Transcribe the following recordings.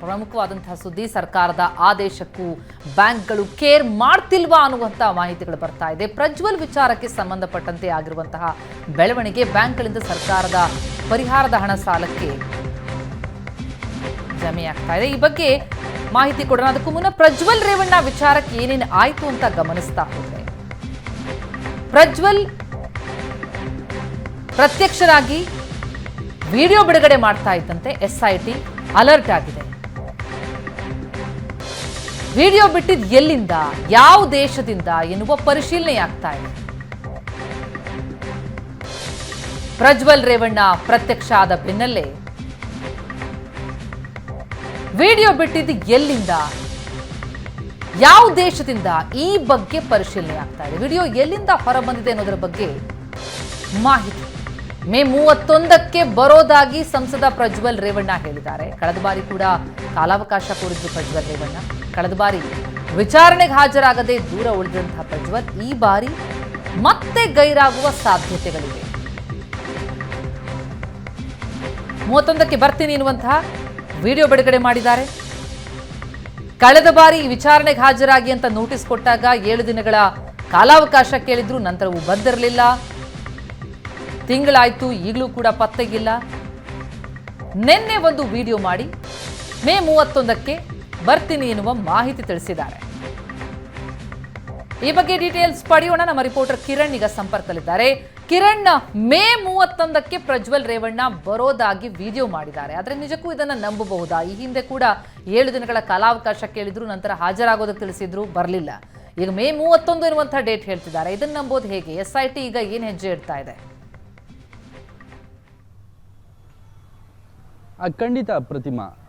ಪ್ರಮುಖವಾದಂತಹ ಸುದ್ದಿ ಸರ್ಕಾರದ ಆದೇಶಕ್ಕೂ ಬ್ಯಾಂಕ್ಗಳು ಕೇರ್ ಮಾಡ್ತಿಲ್ವಾ ಅನ್ನುವಂತಹ ಮಾಹಿತಿಗಳು ಬರ್ತಾ ಇದೆ. ಪ್ರಜ್ವಲ್ ವಿಚಾರಕ್ಕೆ ಸಂಬಂಧಪಟ್ಟಂತೆ ಆಗಿರುವಂತಹ ಬೆಳವಣಿಗೆ ಬ್ಯಾಂಕ್ಗಳಿಂದ ಸರ್ಕಾರದ ಪರಿಹಾರದ ಹಣ ಸಾಲಕ್ಕೆ ಜಮೆಯಾಗ್ತಾ ಇದೆ. ಈ ಬಗ್ಗೆ ಮಾಹಿತಿ ಕೊಡೋಣ. ಅದಕ್ಕೂ ಮುನ್ನ ಪ್ರಜ್ವಲ್ ರೇವಣ್ಣ ವಿಚಾರಕ್ಕೆ ಏನೇನು ಆಯಿತು ಅಂತ ಗಮನಿಸ್ತಾ ಹೋದ್ರೆ. ಪ್ರಜ್ವಲ್ ಪ್ರತ್ಯಕ್ಷರಾಗಿ ವಿಡಿಯೋ ಬಿಡುಗಡೆ ಮಾಡ್ತಾ ಇದ್ದಂತೆ ಎಸ್ಐಟಿ ಅಲರ್ಟ್ ಆಗಿದೆ. ವಿಡಿಯೋ ಬಿಟ್ಟಿದ್ ಎಲ್ಲಿಂದ, ಯಾವ ದೇಶದಿಂದ ಎನ್ನುವ ಪರಿಶೀಲನೆ ಆಗ್ತಾ ಇದೆ. ಪ್ರಜ್ವಲ್ ರೇವಣ್ಣ ಪ್ರತ್ಯಕ್ಷ ಆದ ಬೆನ್ನಲ್ಲೇ. ವಿಡಿಯೋ ಬಿಟ್ಟಿದ್ದು ಎಲ್ಲಿಂದ, ಯಾವ ದೇಶದಿಂದ ಈ ಬಗ್ಗೆ ಪರಿಶೀಲನೆ ಆಗ್ತಾ ಇದೆ. ವಿಡಿಯೋ ಎಲ್ಲಿಂದ ಹೊರಬಂದಿದೆ ಅನ್ನೋದರ ಬಗ್ಗೆ ಮಾಹಿತಿ. ಮೇ ಮೂವತ್ತೊಂದಕ್ಕೆ ಬರೋದಾಗಿ ಸಂಸದ ಪ್ರಜ್ವಲ್ ರೇವಣ್ಣ ಹೇಳಿದ್ದಾರೆ. ಕಳೆದ ಬಾರಿ ಕೂಡ ಕಾಲಾವಕಾಶ ಕೋರಿದ್ದು ಪ್ರಜ್ವಲ್ ರೇವಣ್ಣ. ಕಳೆದ ಬಾರಿ ವಿಚಾರಣೆಗೆ ಹಾಜರಾಗದೆ ದೂರ ಉಳಿದಂತಹ ಪ್ರಜ್ವಲ್ ಈ ಬಾರಿ ಮತ್ತೆ ಗೈರಾಗುವ ಸಾಧ್ಯತೆಗಳಿವೆ. ಮೂವತ್ತೊಂದಕ್ಕೆ ಬರ್ತೀನಿ ಎನ್ನುವಂತಹ ವಿಡಿಯೋ ಬಿಡುಗಡೆ ಮಾಡಿದ್ದಾರೆ. ಕಳೆದ ಬಾರಿ ವಿಚಾರಣೆಗೆ ಹಾಜರಾಗಿ ಅಂತ ನೋಟಿಸ್ ಕೊಟ್ಟಾಗ ಏಳು ದಿನಗಳ ಕಾಲಾವಕಾಶ ಕೇಳಿದ್ರು ನಂತರವೂ ಬಂದಿರಲಿಲ್ಲ. ತಿಂಗಳಾಯ್ತು, ಈಗಲೂ ಕೂಡ ಪತ್ತೆಗಿಲ್ಲ. ನಿನ್ನೆ ಒಂದು ವಿಡಿಯೋ ಮಾಡಿ ಮೇ ಮೂವತ್ತೊಂದಕ್ಕೆ ಬರ್ತೀನಿ ಎನ್ನುವ ಮಾಹಿತಿ ತಿಳಿಸಿದ್ದಾರೆ. ಈ ಬಗ್ಗೆ ಡೀಟೇಲ್ಸ್ ಪಡೆಯೋಣ. ನಮ್ಮ ರಿಪೋರ್ಟರ್ ಕಿರಣ್ ಈಗ ಸಂಪರ್ಕದಲ್ಲಿದ್ದಾರೆ. ಕಿರಣ್ ಮೇ ಮೂವತ್ತೊಂದಕ್ಕೆ ಪ್ರಜ್ವಲ್ ರೇವಣ್ಣ ಬರೋದಾಗಿ ವಿಡಿಯೋ ಮಾಡಿದ್ದಾರೆ. ಆದರೆ ನಿಜಕ್ಕೂ ಇದನ್ನ ನಂಬಬಹುದಾ? ಈ ಹಿಂದೆ ಕೂಡ ಏಳು ದಿನಗಳ ಕಾಲಾವಕಾಶ ಕೇಳಿದ್ರು, ನಂತರ ಹಾಜರಾಗೋದಕ್ಕೆ ತಿಳಿಸಿದ್ರು, ಬರಲಿಲ್ಲ. ಈಗ ಮೇ ಮೂವತ್ತೊಂದು ಇರುವಂತಹ ಡೇಟ್ ಹೇಳ್ತಿದ್ದಾರೆ. ಇದನ್ನ ನಂಬೋದು ಹೇಗೆ? ಎಸ್ ಐ ಟಿ ಈಗ ಏನು ಹೆಜ್ಜೆ ಇಡ್ತಾ ಇದೆ? ಖಂಡಿತ ಪ್ರತಿಮಾ.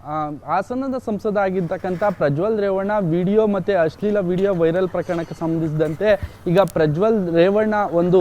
ಹಾಸನದ ಸಂಸದ ಆಗಿರ್ತಕ್ಕಂಥ ಪ್ರಜ್ವಲ್ ರೇವಣ್ಣ ವಿಡಿಯೋ ಮತ್ತು ಅಶ್ಲೀಲ ವಿಡಿಯೋ ವೈರಲ್ ಪ್ರಕರಣಕ್ಕೆ ಸಂಬಂಧಿಸಿದಂತೆ ಈಗ ಪ್ರಜ್ವಲ್ ರೇವಣ್ಣ ಒಂದು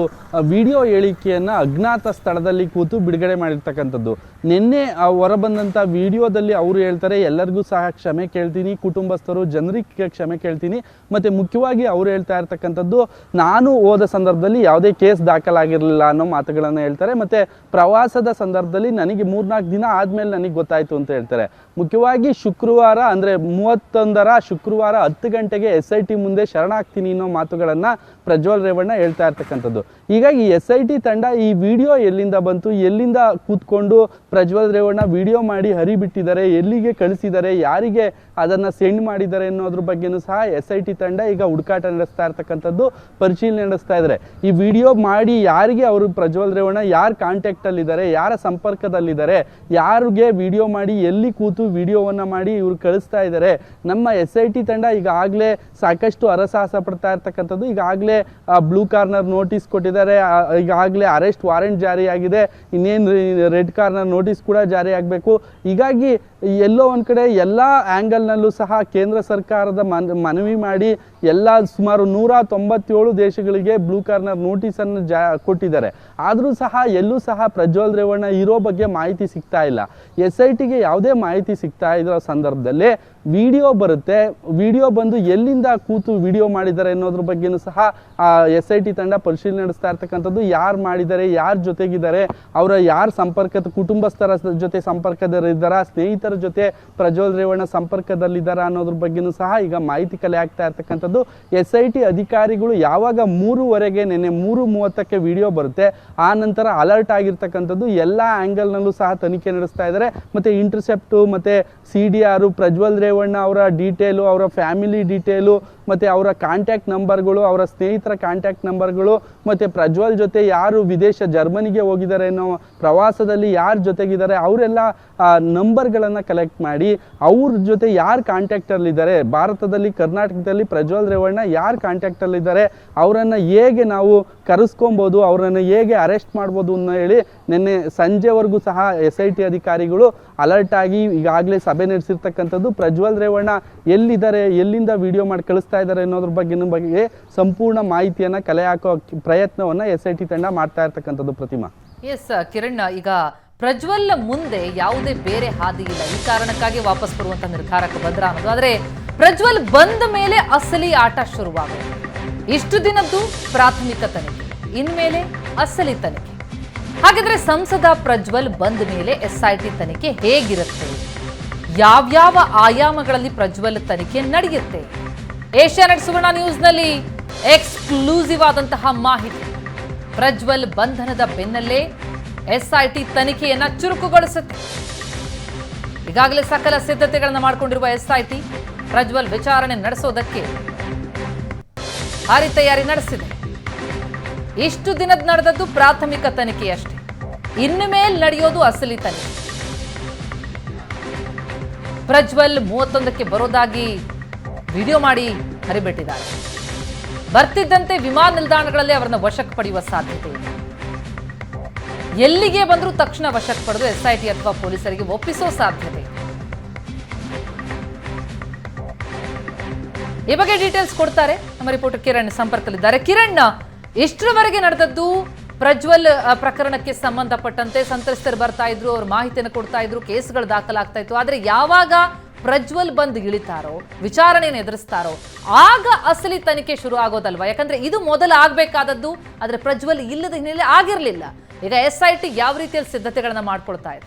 ವಿಡಿಯೋ ಹೇಳಿಕೆಯನ್ನು ಅಜ್ಞಾತ ಸ್ಥಳದಲ್ಲಿ ಕೂತು ಬಿಡುಗಡೆ ಮಾಡಿರ್ತಕ್ಕಂಥದ್ದು. ನಿನ್ನೆ ಹೊರಬಂದಂಥ ವಿಡಿಯೋದಲ್ಲಿ ಅವರು ಹೇಳ್ತಾರೆ, ಎಲ್ಲರಿಗೂ ಸಹ ಕ್ಷಮೆ ಕೇಳ್ತೀನಿ, ಕುಟುಂಬಸ್ಥರು ಜನರಿಗೆ ಕ್ಷಮೆ ಕೇಳ್ತೀನಿ, ಮತ್ತು ಮುಖ್ಯವಾಗಿ ಅವರು ಹೇಳ್ತಾ ಇರ್ತಕ್ಕಂಥದ್ದು, ನಾನು ಹೋದ ಸಂದರ್ಭದಲ್ಲಿ ಯಾವುದೇ ಕೇಸ್ ದಾಖಲಾಗಿರಲಿಲ್ಲ ಅನ್ನೋ ಮಾತುಗಳನ್ನು ಹೇಳ್ತಾರೆ, ಮತ್ತು ಪ್ರವಾಸದ ಸಂದರ್ಭದಲ್ಲಿ ನನಗೆ ಮೂರ್ನಾಲ್ಕು ದಿನ ಆದಮೇಲೆ ನನಗೆ ಗೊತ್ತಾಯಿತು ಅಂತ ಹೇಳ್ತಾರೆ. ಮುಖ್ಯವಾಗಿ ಶುಕ್ರವಾರ ಅಂದರೆ ಮೂವತ್ತೊಂದರ ಶುಕ್ರವಾರ ಹತ್ತು ಗಂಟೆಗೆ ಎಸ್ ಐ ಟಿ ಮುಂದೆ ಶರಣಾಗ್ತೀನಿ ಅನ್ನೋ ಮಾತುಗಳನ್ನು ಪ್ರಜ್ವಲ್ ರೇವಣ್ಣ ಹೇಳ್ತಾ ಇರ್ತಕ್ಕಂಥದ್ದು. ಹೀಗಾಗಿ ಎಸ್ ಐ ಟಿ ತಂಡ ಈ ವಿಡಿಯೋ ಎಲ್ಲಿಂದ ಬಂತು, ಎಲ್ಲಿಂದ ಕೂತ್ಕೊಂಡು ಪ್ರಜ್ವಲ್ ರೇವಣ್ಣ ವಿಡಿಯೋ ಮಾಡಿ ಹರಿಬಿಟ್ಟಿದ್ದಾರೆ, ಎಲ್ಲಿಗೆ ಕಳಿಸಿದ್ದಾರೆ, ಯಾರಿಗೆ ಅದನ್ನು ಸೆಂಡ್ ಮಾಡಿದ್ದಾರೆ ಅನ್ನೋದ್ರ ಬಗ್ಗೆನೂ ಸಹ ಎಸ್ ಐ ಟಿ ತಂಡ ಈಗ ಹುಡುಕಾಟ ನಡೆಸ್ತಾ ಇರ್ತಕ್ಕಂಥದ್ದು ಪರಿಶೀಲನೆ ನಡೆಸ್ತಾ ಇದ್ದಾರೆ ಈ ವಿಡಿಯೋ ಮಾಡಿ ಯಾರಿಗೆ ಅವರು ಪ್ರಜ್ವಲ್ ರೇವಣ್ಣ, ಯಾರು ಕಾಂಟ್ಯಾಕ್ಟಲ್ಲಿದ್ದಾರೆ ಯಾರ ಸಂಪರ್ಕದಲ್ಲಿದ್ದಾರೆ, ಯಾರಿಗೆ ವಿಡಿಯೋ ಮಾಡಿ ಎಲ್ಲಿ ಕೂತು ವಿಡಿಯೋವನ್ನು ಮಾಡಿ ಇವರು ಕಳಿಸ್ತಾ ಇದ್ದಾರೆ ನಮ್ಮ ಎಸ್ ಐ ಟಿ ತಂಡ ಈಗಾಗಲೇ ಸಾಕಷ್ಟು ಹರಸಾಹಸ ಪಡ್ತಾ ಇರ್ತಕ್ಕಂಥದ್ದು. ಈಗಾಗಲೇ ಬ್ಲೂ ಕಾರ್ನರ್ ನೋಟಿಸ್ ಕೊಟ್ಟಿದ್ದಾರೆ. ಈಗಾಗಲೇ ಅರೆಸ್ಟ್ ವಾರೆಂಟ್ ಜಾರಿಯಾಗಿದೆ. ಇನ್ನೇನು ರೆಡ್ ಕಾರ್ನರ್ ನೋಟಿಸ್ ಕೂಡ ಜಾರಿ ಆಗಬೇಕು ಹೀಗಾಗಿ ಎಲ್ಲೋ ಒಂದು ಕಡೆ ಎಲ್ಲ ಆ್ಯಂಗಲ್ನಲ್ಲೂ ಸಹ ಕೇಂದ್ರ ಸರ್ಕಾರದ ಮನ್, ಮನವಿ ಮಾಡಿ ಎಲ್ಲ ಸುಮಾರು ನೂರ ತೊಂಬತ್ತೇಳು ದೇಶಗಳಿಗೆ ಬ್ಲೂ ಕಾರ್ನರ್ ನೋಟಿಸನ್ನು ಜಾ, ಕೊಟ್ಟಿದ್ದಾರೆ. ಆದರೂ ಸಹ ಎಲ್ಲೂ ಸಹ ಪ್ರಜ್ವಲ್ ರೇವಣ್ಣ ಇರೋ ಬಗ್ಗೆ ಮಾಹಿತಿ ಸಿಗ್ತಾ ಇಲ್ಲ. ಎಸ್ ಐ ಟಿಗೆ ಯಾವುದೇ ಮಾಹಿತಿ ಸಿಗ್ತಾ ಇರೋ ಸಂದರ್ಭದಲ್ಲಿ ವಿಡಿಯೋ ಬರುತ್ತೆ. ವಿಡಿಯೋ ಬಂದು ಎಲ್ಲಿಂದ ಕೂತು ವಿಡಿಯೋ ಮಾಡಿದ್ದಾರೆ ಅನ್ನೋದ್ರ ಬಗ್ಗೆನೂ ಸಹ ಎಸ್ ಐ ಟಿ ತಂಡ ಪರಿಶೀಲನೆ ನಡೆಸ್ತಾ ಇರ್ತಕ್ಕಂಥದ್ದು. ಯಾರು ಮಾಡಿದ್ದಾರೆ, ಯಾರ ಜೊತೆಗಿದ್ದಾರೆ, ಅವರ ಯಾರ ಸಂಪರ್ಕದ ಕುಟುಂಬಸ್ಥರ ಜೊತೆ ಸಂಪರ್ಕದಲ್ಲಿದ್ದಾರಾ, ಸ್ನೇಹಿತರ ಜೊತೆ ಪ್ರಜ್ವಲ್ ರೇವಣ್ಣ ಸಂಪರ್ಕದಲ್ಲಿದ್ದಾರಾ ಅನ್ನೋದ್ರ ಬಗ್ಗೆನೂ ಸಹ ಈಗ ಮಾಹಿತಿ ಕಲೆ ಆಗ್ತಾ ಇರ್ತಕ್ಕಂಥದ್ದು. ಎಸ್ ಐ ಟಿ ಅಧಿಕಾರಿಗಳು ಯಾವಾಗ ಮೂರುವರೆಗೆ, ನಿನ್ನೆ ಮೂರು ಮೂವತ್ತಕ್ಕೆ ವಿಡಿಯೋ ಬರುತ್ತೆ. ಆ ನಂತರ ಅಲರ್ಟ್ ಆಗಿರ್ತಕ್ಕಂಥದ್ದು. ಎಲ್ಲ ಆ್ಯಂಗಲ್ನಲ್ಲೂ ಸಹ ತನಿಖೆ ನಡೆಸ್ತಾ ಇದ್ದಾರೆ ಮತ್ತು ಇಂಟರ್ಸೆಪ್ಟು, ಮತ್ತು ಸಿ ಡಿ ಆರು, ಪ್ರಜ್ವಲ್ ರೇವಣ್ಣ ಅವರ ಡೀಟೇಲು ಅವರ ಫ್ಯಾಮಿಲಿ ಡೀಟೇಲು ಮತ್ತು ಅವರ ಕಾಂಟ್ಯಾಕ್ಟ್ ನಂಬರ್ಗಳು ಅವರ ಸ್ನೇಹಿತರ ಕಾಂಟ್ಯಾಕ್ಟ್ ನಂಬರ್ಗಳು ಮತ್ತು ಪ್ರಜ್ವಲ್ ಜೊತೆ ಯಾರು ವಿದೇಶ, ಜರ್ಮನಿಗೆ ಹೋಗಿದ್ದಾರೆ ಅನ್ನೋ ಪ್ರವಾಸದಲ್ಲಿ ಯಾರ ಜೊತೆಗಿದ್ದಾರೆ, ಅವರೆಲ್ಲ ನಂಬರ್ಗಳನ್ನು ಕಲೆಕ್ಟ್ ಮಾಡಿ, ಅವ್ರ ಜೊತೆ ಯಾರು ಕಾಂಟ್ಯಾಕ್ಟಲ್ಲಿದ್ದಾರೆ ಭಾರತದಲ್ಲಿ, ಕರ್ನಾಟಕದಲ್ಲಿ ಪ್ರಜ್ವಲ್ ರೇವಣ್ಣ ಯಾರು ಕಾಂಟ್ಯಾಕ್ಟಲ್ಲಿದ್ದಾರೆ ಅವರನ್ನು ಹೇಗೆ ನಾವು ಕರೆಸ್ಕೊಬೋದು, ಅವರನ್ನು ಹೇಗೆ ಅರೆಸ್ಟ್ ಮಾಡ್ಬೋದು ಅನ್ನೋ ಹೇಳಿ ನಿನ್ನೆ ಸಂಜೆವರೆಗೂ ಸಹ ಎಸ್ ಐ ಟಿ ಅಧಿಕಾರಿಗಳು ಅಲರ್ಟ್ ಆಗಿ ಈಗಾಗಲೇ ಸಭೆ ನಡೆಸಿರ್ತಕ್ಕಂಥದ್ದು ಪ್ರಜ್ವಲ್ ರೇವಣ್ಣ ಎಲ್ಲಿದ್ದಾರೆ, ಎಲ್ಲಿಂದ ವಿಡಿಯೋ ಮಾಡಿ ಕಳಿಸ್ತಾ ಇದ್ದಾರೆ ಅನ್ನೋದ್ರ ಬಗ್ಗೆ ಬಗ್ಗೆ ಸಂಪೂರ್ಣ ಮಾಹಿತಿಯನ್ನ ಕಲೆ ಹಾಕೋ ಪ್ರಯತ್ನವನ್ನ ಎಸ್ ಐ ಟಿ ತಂಡ ಮಾಡ್ತಾ ಇರ್ತಕ್ಕಂಥದ್ದು ಪ್ರತಿಮಾ. ಎಸ್ ಕಿರಣ್, ಈಗ ಪ್ರಜ್ವಲ್ ಮುಂದೆ ಯಾವುದೇ ಬೇರೆ ಹಾದಿ ಇಲ್ಲ. ಈ ಕಾರಣಕ್ಕಾಗಿ ವಾಪಸ್ ಬರುವಂತ ನಿರ್ಧಾರಕ್ಕೆ ಬಂದ್ರ ಅನ್ನೋದು. ಆದ್ರೆ ಪ್ರಜ್ವಲ್ ಬಂದ ಮೇಲೆ ಅಸಲಿ ಆಟ ಶುರುವಾಗುತ್ತೆ ಇಷ್ಟು ದಿನದ್ದು ಪ್ರಾಥಮಿಕ ತನಿಖೆ, ಇನ್ಮೇಲೆ ಅಸಲಿ ತನಿಖೆ. ಹಾಗಿದ್ರೆ ಸಂಸದ ಪ್ರಜ್ವಲ್ ಬಂದ ಮೇಲೆ ಎಸ್ ಐ ಟಿ ತನಿಖೆ ಹೇಗಿರುತ್ತೆ? ಯಾವ್ಯಾವ ಆಯಾಮಗಳಲ್ಲಿ ಪ್ರಜ್ವಲ್ ತನಿಖೆ ನಡೆಯುತ್ತೆ? ಏಷ್ಯಾನೆಟ್ ಸುವರ್ಣ ನ್ಯೂಸ್ನಲ್ಲಿ ಎಕ್ಸ್ಕ್ಲೂಸಿವ್ ಆದಂತಹ ಮಾಹಿತಿ. ಪ್ರಜ್ವಲ್ ಬಂಧನದ ಬೆನ್ನಲ್ಲೇ ಎಸ್ಐಟಿ ತನಿಖೆಯನ್ನ ಚುರುಕುಗೊಳಿಸುತ್ತೆ. ಈಗಾಗಲೇ ಸಕಲ ಸಿದ್ಧತೆಗಳನ್ನು ಮಾಡಿಕೊಂಡಿರುವ ಎಸ್ಐಟಿ ಪ್ರಜ್ವಲ್ ವಿಚಾರಣೆ ನಡೆಸೋದಕ್ಕೆ ಭಾರಿ ತಯಾರಿ ನಡೆಸಿದೆ. ಇಷ್ಟು ದಿನದ ನಡೆದದ್ದು ಪ್ರಾಥಮಿಕ ತನಿಖೆಯಷ್ಟೇ. ಇನ್ನು ಮೇಲೆ ನಡೆಯೋದು ಅಸಲಿ ತನಿಖೆ. ಪ್ರಜ್ವಲ್ ಮೂವತ್ತೊಂದಕ್ಕೆ ಬರೋದಾಗಿ ವಿಡಿಯೋ ಮಾಡಿ ಹರಿಬಿಟ್ಟಿದ್ದಾರೆ. ಬರ್ತಿದ್ದಂತೆ ವಿಮಾನ ನಿಲ್ದಾಣಗಳಲ್ಲಿ ಅವರನ್ನು ವಶಕ್ಕೆ ಪಡೆಯುವ ಸಾಧ್ಯತೆ ಇದೆ. ಎಲ್ಲಿಗೆ ಬಂದರೂ ತಕ್ಷಣ ವಶಕ್ಕೆ ಪಡೆದು ಎಸ್ಐಟಿ ಅಥವಾ ಪೊಲೀಸರಿಗೆ ಒಪ್ಪಿಸೋ ಸಾಧ್ಯತೆ ಈ ಬಗ್ಗೆ ಡೀಟೇಲ್ಸ್ ಕೊಡ್ತಾರೆ. ನಮ್ಮ ರಿಪೋರ್ಟರ್ ಕಿರಣ್ ಸಂಪರ್ಕದಲ್ಲಿದ್ದಾರೆ. ಕಿರಣ್ ಇಷ್ಟರವರೆಗೆ ನಡೆದದ್ದು? ಪ್ರಜ್ವಲ್ ಪ್ರಕರಣಕ್ಕೆ ಸಂಬಂಧಪಟ್ಟಂತೆ ಸಂತ್ರಸ್ತರು ಬರ್ತಾ ಇದ್ರು, ಅವ್ರ ಮಾಹಿತಿಯನ್ನು ಕೊಡ್ತಾ ಇದ್ರು, ಕೇಸ್ಗಳು ದಾಖಲಾಗ್ತಾ ಇತ್ತು. ಆದ್ರೆ ಯಾವಾಗ ಪ್ರಜ್ವಲ್ ಬಂದು ಇಳಿತಾರೋ ವಿಚಾರಣೆಯನ್ನು ಎದುರಿಸ್ತಾರೋ ಆಗ ಅಸಲಿ ತನಿಖೆ ಶುರು ಆಗೋದಲ್ವಾ? ಯಾಕಂದ್ರೆ ಇದು ಮೊದಲು ಆಗಬೇಕಾದದ್ದು, ಆದರೆ ಪ್ರಜ್ವಲ್ ಇಲ್ಲದ ಹಿನ್ನೆಲೆ ಆಗಿರಲಿಲ್ಲ. ಈಗ ಎಸ್ ಐ ಟಿ ಯಾವ ರೀತಿಯಲ್ಲಿ ಸಿದ್ಧತೆಗಳನ್ನು ಮಾಡ್ಕೊಳ್ತಾ ಇದೆ?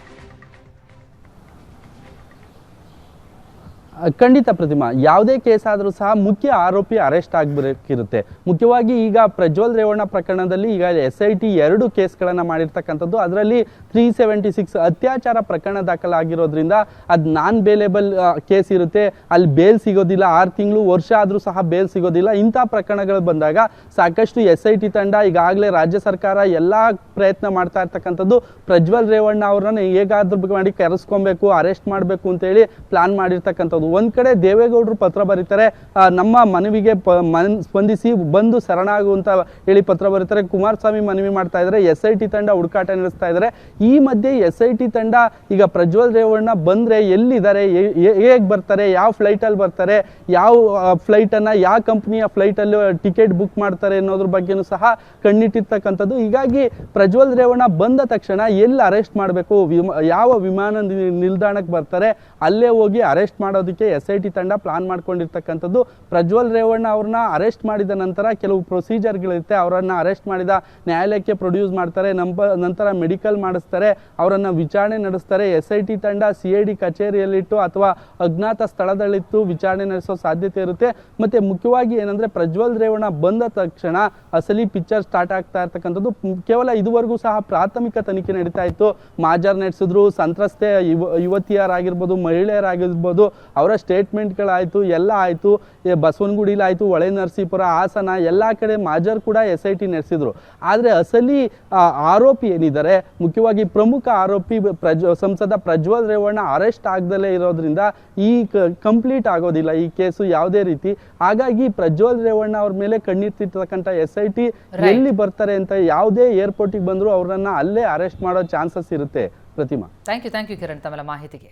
ಖಂಡಿತ ಪ್ರತಿಮಾ, ಯಾವುದೇ ಕೇಸ್ ಆದರೂ ಸಹ ಮುಖ್ಯ ಆರೋಪಿ ಅರೆಸ್ಟ್ ಆಗಬೇಕಿರುತ್ತೆ. ಮುಖ್ಯವಾಗಿ ಈಗ ಪ್ರಜ್ವಲ್ ರೇವಣ್ಣ ಪ್ರಕರಣದಲ್ಲಿ ಈಗ ಎಸ್ ಐ ಟಿ ಎರಡು ಕೇಸ್ಗಳನ್ನು ಮಾಡಿರ್ತಕ್ಕಂಥದ್ದು. ಅದರಲ್ಲಿ ತ್ರೀ ಸೆವೆಂಟಿ ಸಿಕ್ಸ್ ಅತ್ಯಾಚಾರ ಪ್ರಕರಣ ದಾಖಲಾಗಿರೋದ್ರಿಂದ ಅದು ನಾನ್ ಬೇಲೇಬಲ್ ಕೇಸ್ ಇರುತ್ತೆ. ಅಲ್ಲಿ ಬೇಲ್ ಸಿಗೋದಿಲ್ಲ. ಆರು ತಿಂಗಳು ವರ್ಷ ಆದರೂ ಸಹ ಬೇಲ್ ಸಿಗೋದಿಲ್ಲ. ಇಂಥ ಪ್ರಕರಣಗಳು ಬಂದಾಗ ಸಾಕಷ್ಟು ಎಸ್ ಐ ಟಿ ತಂಡ ಈಗಾಗಲೇ ರಾಜ್ಯ ಸರ್ಕಾರ ಎಲ್ಲ ಪ್ರಯತ್ನ ಮಾಡ್ತಾ ಇರ್ತಕ್ಕಂಥದ್ದು. ಪ್ರಜ್ವಲ್ ರೇವಣ್ಣ ಅವರನ್ನು ಹೇಗಾದ್ರೂ ಮಾಡಿ ಕರೆಸ್ಕೊಬೇಕು, ಅರೆಸ್ಟ್ ಮಾಡಬೇಕು ಅಂತೇಳಿ ಪ್ಲಾನ್ ಮಾಡಿರ್ತಕ್ಕಂಥದ್ದು. ಒಂದ್ ಕಡೆ ದೇವೇಗೌಡರು ಪತ್ರ ಬರೀತಾರೆ ನಮ್ಮ ಮನವಿಗೆ ಪ, ಮನ್, ಸ್ಪಂದಿಸಿ ಬಂದು ಶರಣಾಗುವಂತ ಹೇಳಿ ಪತ್ರ ಬರೀತಾರೆ. ಕುಮಾರಸ್ವಾಮಿ ಮನವಿ ಮಾಡ್ತಾ ಇದ್ದಾರೆ, ಎಸ್ ಐ ಟಿ ತಂಡ ಹುಡುಕಾಟ ನಡೆಸ್ತಾ ಇದ್ದಾರೆ. ಈ ಮಧ್ಯೆ ಎಸ್ ಐ ಟಿ ತಂಡ ಈಗ ಪ್ರಜ್ವಲ್ ರೇವಣ್ಣ ಬಂದ್ರೆ ಎಲ್ಲಿದ್ದಾರೆ ಹೇಗೆ ಬರ್ತಾರೆ, ಯಾವ ಫ್ಲೈಟಲ್ಲಿ ಬರ್ತಾರೆ, ಯಾವ ಫ್ಲೈಟನ್ನು ಯಾವ ಕಂಪ್ನಿಯ ಫ್ಲೈಟಲ್ಲಿ ಟಿಕೆಟ್ ಬುಕ್ ಮಾಡ್ತಾರೆ ಅನ್ನೋದ್ರ ಬಗ್ಗೆನೂ ಸಹ ಕಣ್ಣಿಟ್ಟಿರ್ತಕ್ಕಂಥದ್ದು. ಹೀಗಾಗಿ ಪ್ರಜ್ವಲ್ ರೇವಣ್ಣ ಬಂದ ತಕ್ಷಣ ಎಲ್ಲಿ ಅರೆಸ್ಟ್ ಮಾಡಬೇಕು? ಯಾವ ವಿಮಾನ ನಿಲ್ದಾಣಕ್ಕೆ ಬರ್ತಾರೆ? ಅಲ್ಲೇ ಹೋಗಿ ಅರೆಸ್ಟ್ ಮಾಡೋದಕ್ಕೆ ಎಸ್ ಐ ಟಿ ತಂಡ ಪ್ಲಾನ್ ಮಾಡ್ಕೊಂಡಿರ್ತಕ್ಕಂಥದ್ದು. ಪ್ರಜ್ವಲ್ ರೇವಣ್ಣ ಅವ್ರನ್ನ ಅರೆಸ್ಟ್ ಮಾಡಿದ ನಂತರ ಕೆಲವು ಪ್ರೊಸೀಜರ್ಗಳಿರುತ್ತೆ ಅವರನ್ನು ಅರೆಸ್ಟ್ ಮಾಡಿದ ನ್ಯಾಯಾಲಯಕ್ಕೆ ಪ್ರೊಡ್ಯೂಸ್ ಮಾಡ್ತಾರೆ, ನಂಬ, ನಂತರ ಮೆಡಿಕಲ್ ಮಾಡಿಸ್ತಾರೆ, ಅವರನ್ನು ವಿಚಾರಣೆ ನಡೆಸ್ತಾರೆ. ಎಸ್ ಐ ಟಿ ತಂಡ ಸಿ ಐ ಡಿ ಕಚೇರಿಯಲ್ಲಿಟ್ಟು ಅಥವಾ ಅಜ್ಞಾತ ಸ್ಥಳದಲ್ಲಿಟ್ಟು ವಿಚಾರಣೆ ನಡೆಸೋ ಸಾಧ್ಯತೆ ಇರುತ್ತೆ. ಮತ್ತೆ ಮುಖ್ಯವಾಗಿ ಏನಂದ್ರೆ ಪ್ರಜ್ವಲ್ ರೇವಣ್ಣ ಬಂದ ತಕ್ಷಣ ಅಸಲಿ ಪಿಕ್ಚರ್ ಸ್ಟಾರ್ಟ್ ಆಗ್ತಾ ಇರ್ತಕ್ಕಂಥದ್ದು ಕೇವಲ ಇದುವರೆಗೂ ಸಹ ಪ್ರಾಥಮಿಕ ತನಿಖೆ ನಡೀತಾ ಇತ್ತು. ಮಾಜರ್ ನಡೆಸಿದ್ರು, ಸಂತ್ರಸ್ತೆ ಯುವ, ಯುವತಿಯರಾಗಿರ್ಬೋದು, ಮಹಿಳೆಯರಾಗಿರ್ಬೋದು ಅವರ ಸ್ಟೇಟ್ಮೆಂಟ್ಗಳಾಯಿತು ಎಲ್ಲ ಆಯಿತು. ಬಸವನಗುಡಿಲಾಯಿತು ಹೊಳೆ ನರಸೀಪುರ ಹಾಸನ ಎಲ್ಲ ಕಡೆ ಮಾಜರ್ ಕೂಡ ಎಸ್ ಐ ಟಿ ನಡೆಸಿದರು. ಆದರೆ ಅಸಲಿ ಆರೋಪಿ ಏನಿದ್ದಾರೆ ಮುಖ್ಯವಾಗಿ ಪ್ರಮುಖ ಆರೋಪಿ ಪ್ರಜ್ ಸಂಸದ ಪ್ರಜ್ವಲ್ ರೇವಣ್ಣ ಅರೆಸ್ಟ್ ಆಗದಲ್ಲೇ ಇರೋದ್ರಿಂದ ಈ ಕಂಪ್ಲೀಟ್ ಆಗೋದಿಲ್ಲ ಈ ಕೇಸು ಯಾವುದೇ ರೀತಿ. ಹಾಗಾಗಿ ಪ್ರಜ್ವಲ್ ರೇವಣ್ಣ ಅವ್ರ ಮೇಲೆ ಕಣ್ಣಿರ್ತಿರ್ತಕ್ಕಂಥ ಎಸ್ ಐ ಟಿ ಎಲ್ಲಿ ಬರ್ತಾರೆ ಅಂತ ಯಾವುದೇ ಏರ್ಪೋರ್ಟಿಗೆ ಬಂದರೂ ಅವರನ್ನು ಅಲ್ಲೇ ಅರೆಸ್ಟ್ ಮಾಡೋ ಚಾನ್ಸಸ್ ಇರುತ್ತೆ. Pratima. Thank you thank you Kiran ತಮ್ಮ ಮಾಹಿತಿಗೆ.